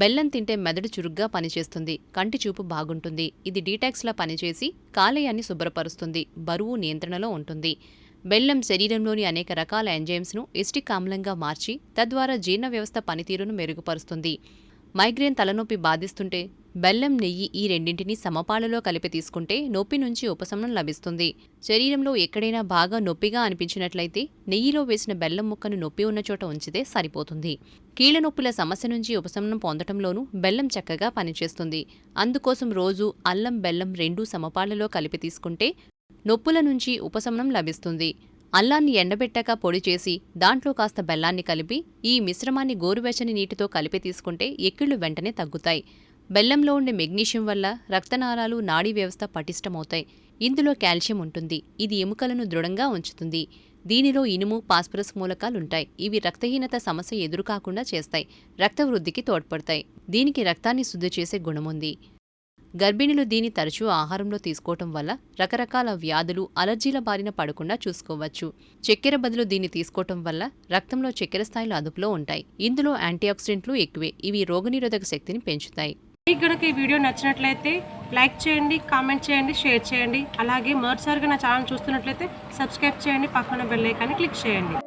బెల్లం తింటే మెదడు చురుగ్గా పనిచేస్తుంది కంటి చూపు బాగుంటుంది. ఇది డీటాక్స్లా పనిచేసి కాలేయాన్ని శుభ్రపరుస్తుంది బరువు నియంత్రణలో ఉంటుంది. బెల్లం శరీరంలోని అనేక రకాల ఎంజైమ్స్ను ఎస్టిక్ ఆమ్లంగా మార్చి తద్వారా జీర్ణ వ్యవస్థ పనితీరును మెరుగుపరుస్తుంది. మైగ్రేన్ తలనొప్పి బాధిస్తుంటే బెల్లం నెయ్యి ఈ రెండింటిని సమపాలలో కలిపి తీసుకుంటే నొప్పి నుంచి ఉపశమనం లభిస్తుంది. శరీరంలో ఎక్కడైనా బాగా నొప్పిగా అనిపించినట్లయితే నెయ్యిలో వేసిన బెల్లం ముక్కను నొప్పి ఉన్న చోట ఉంచితే సరిపోతుంది. కీళ్ళ నొప్పుల సమస్య నుంచి ఉపశమనం పొందటంలోనూ బెల్లం చక్కగా పనిచేస్తుంది. అందుకోసం రోజు అల్లం బెల్లం రెండూ సమపాలలో కలిపి తీసుకుంటే నొప్పుల నుంచి ఉపశమనం లభిస్తుంది. అల్లాన్ని ఎండబెట్టాక పొడి చేసి దాంట్లో కాస్త బెల్లాన్ని కలిపి ఈ మిశ్రమాన్ని గోరువెచ్చని నీటితో కలిపి తీసుకుంటే ఎక్కిళ్ళు వెంటనే తగ్గుతాయి. బెల్లంలో ఉండే మెగ్నీషియం వల్ల రక్తనాళాలు నాడీ వ్యవస్థ పటిష్టమవుతాయి. ఇందులో కాల్షియం ఉంటుంది. ఇది ఎముకలను దృఢంగా ఉంచుతుంది. దీనిలో ఇనుము పాస్పరస్ మూలకాలుంటాయి. ఇవి రక్తహీనత సమస్య ఎదురుకాకుండా చేస్తాయి. రక్త వృద్ధికి తోడ్పడతాయి. దీనికి రక్తాన్ని శుద్ధి చేసే గుణముంది. గర్భిణులు దీన్ని తరచూ ఆహారంలో తీసుకోవటం వల్ల రకరకాల వ్యాధులు అలర్జీల బారిన పడకుండా చూసుకోవచ్చు. చక్కెర బదులు దీన్ని తీసుకోవటం వల్ల రక్తంలో చక్కెర స్థాయిలు అదుపులో ఉంటాయి. ఇందులో యాంటీఆక్సిడెంట్లు ఎక్కువే. ఇవి రోగనిరోధక శక్తిని పెంచుతాయి. మీకు కనుక ఈ వీడియో నచ్చినట్లయితే లైక్ చేయండి కామెంట్ చేయండి షేర్ చేయండి. అలాగే మరోసారిగా నా ఛానల్ చూస్తున్నట్లయితే సబ్స్క్రైబ్ చేయండి పక్కన బెల్ ఐకాన్ని క్లిక్ చేయండి.